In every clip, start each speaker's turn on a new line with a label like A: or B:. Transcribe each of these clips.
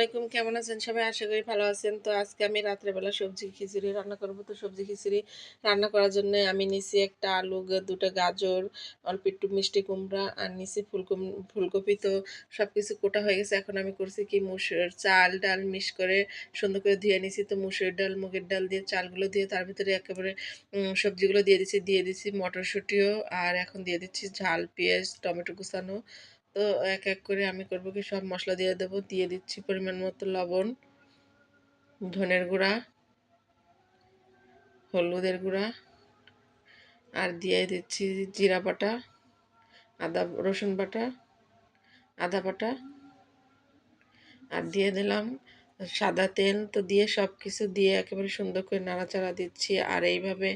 A: আলাইকুম, কেমন আছেন সবাই? আশা করি ভালো আছেন। তো আজকে আমি রাত্রেবেলা সবজি খিচুড়ি রান্না করব। তো সবজি খিচুড়ি রান্না করার জন্য আমি নিছি একটা আলু, দুটো গাজর, অল্প একটু মিষ্টি কুমড়া, আর নিছি ফুলকম, ফুলকপি। তো সব কিছু কোটা হয়ে গেছে। এখন আমি করছি কি মুসুর চাল, ডাল মিক্স করে সুন্দর করে ধুয়ে নিছি। তো মুসুর ডাল, মুগের ডাল দিয়ে চালগুলো দিয়ে তার ভিতরে একেবারে সবজিগুলো দিয়ে দিচ্ছি দিয়ে দিচ্ছি মটরশুঁটিও, আর এখন দিয়ে দিচ্ছি ঝাল, পেঁয়াজ, টমেটো কুচানো। তো এক এক করে আমি করব কি, সব মশলা দিয়ে দেবো। দিয়ে দিচ্ছি পরিমাণ মতো লবণ, ধনের গুঁড়া, হলুদের গুঁড়া, আর দিয়ে দিচ্ছি জিরা বাটা, আদা, রসুন বাটা, আদা বাটা। আর দিয়ে দিলাম সাদা তেল তো দিয়ে সব কিছু দিয়ে একেবারে সুন্দর করে নাড়াচাড়া দিচ্ছি। আর এইভাবে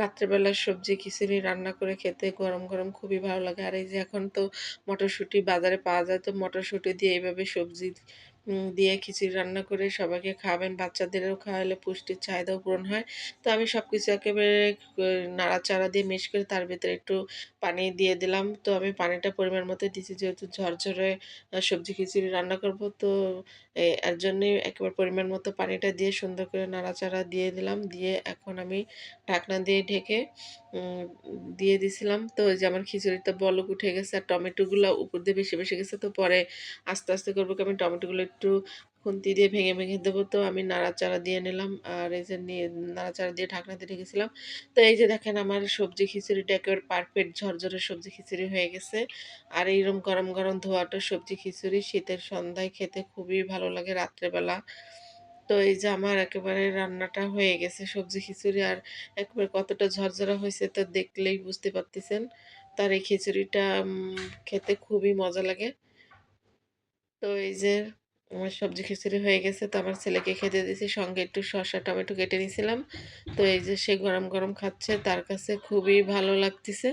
A: রাত্রেবেলার সবজি খিচুড়ি রান্না করে খেতে গরম গরম খুবই ভালো লাগে। আর এই যে এখন তো মটরশুঁটি বাজারে পাওয়া যায়, তো মটরশুঁটি দিয়ে এইভাবে সবজি দিয়ে খিচুড়ি রান্না করে সবাইকে খাওয়াবেন। বাচ্চাদেরও খাওয়ালে পুষ্টির চাহিদাও পূরণ হয়। তো আমি সব কিছু একেবারে নাড়াচাড়া দিয়ে মিক্স করে তার ভিতরে একটু পানি দিয়ে দিলাম। তো আমি পানিটা পরিমাণ মতো দিচ্ছি যেহেতু ঝরঝরে সবজি খিচুড়ি রান্না করব। তো এর জন্যই একেবারে পরিমাণ মতো পানিটা দিয়ে সুন্দর করে নাড়াচাড়া দিয়ে দিলাম। দিয়ে এখন আমি ঢাকনা দিয়ে ঢেকে দিয়ে দিছিলাম। তো যে আমার খিচুড়িতে বলক উঠে গেছে আর টমেটোগুলো উপর দিয়ে বেশি বেশি গেছে। তো পরে আস্তে আস্তে করব কি আমি টমেটোগুলো একটু খুন্তি দিয়ে ভেঙে ভেঙে দেবো। তো আমি নাড়াচাড়া দিয়ে নিলাম আর এই যে নিয়ে নাড়াচাড়া দিয়ে ঢাকনাতে রেখেছিলাম। তো এই যে দেখেন আমার সবজি খিচুড়িটা একেবারে পারফেক্ট ঝরঝরে সবজি খিচুড়ি হয়ে গেছে। আর এইরকম গরম গরম ধোয়াটা সবজি খিচুড়ি শীতের সন্ধ্যায় খেতে খুবই ভালো লাগে রাত্রেবেলা। তো এই যে আমার একেবারে রান্নাটা হয়ে গেছে সবজি খিচুড়ি আর একেবারে কতটা ঝরঝরা হয়েছে তো দেখলেই বুঝতে পারতেছেন। তার এই খিচুড়িটা খেতে খুবই মজা লাগে। তো এই যে আমার সবজি খিচুড়ি হয়ে গেছে, তো আমার ছেলেকে খেতে দিয়েছি। সঙ্গে একটু শসা, টমেটো কেটে নিয়েছিলাম। তো এই যে সে গরম গরম খাচ্ছে, তার কাছে খুবই ভালো লাগতেছে।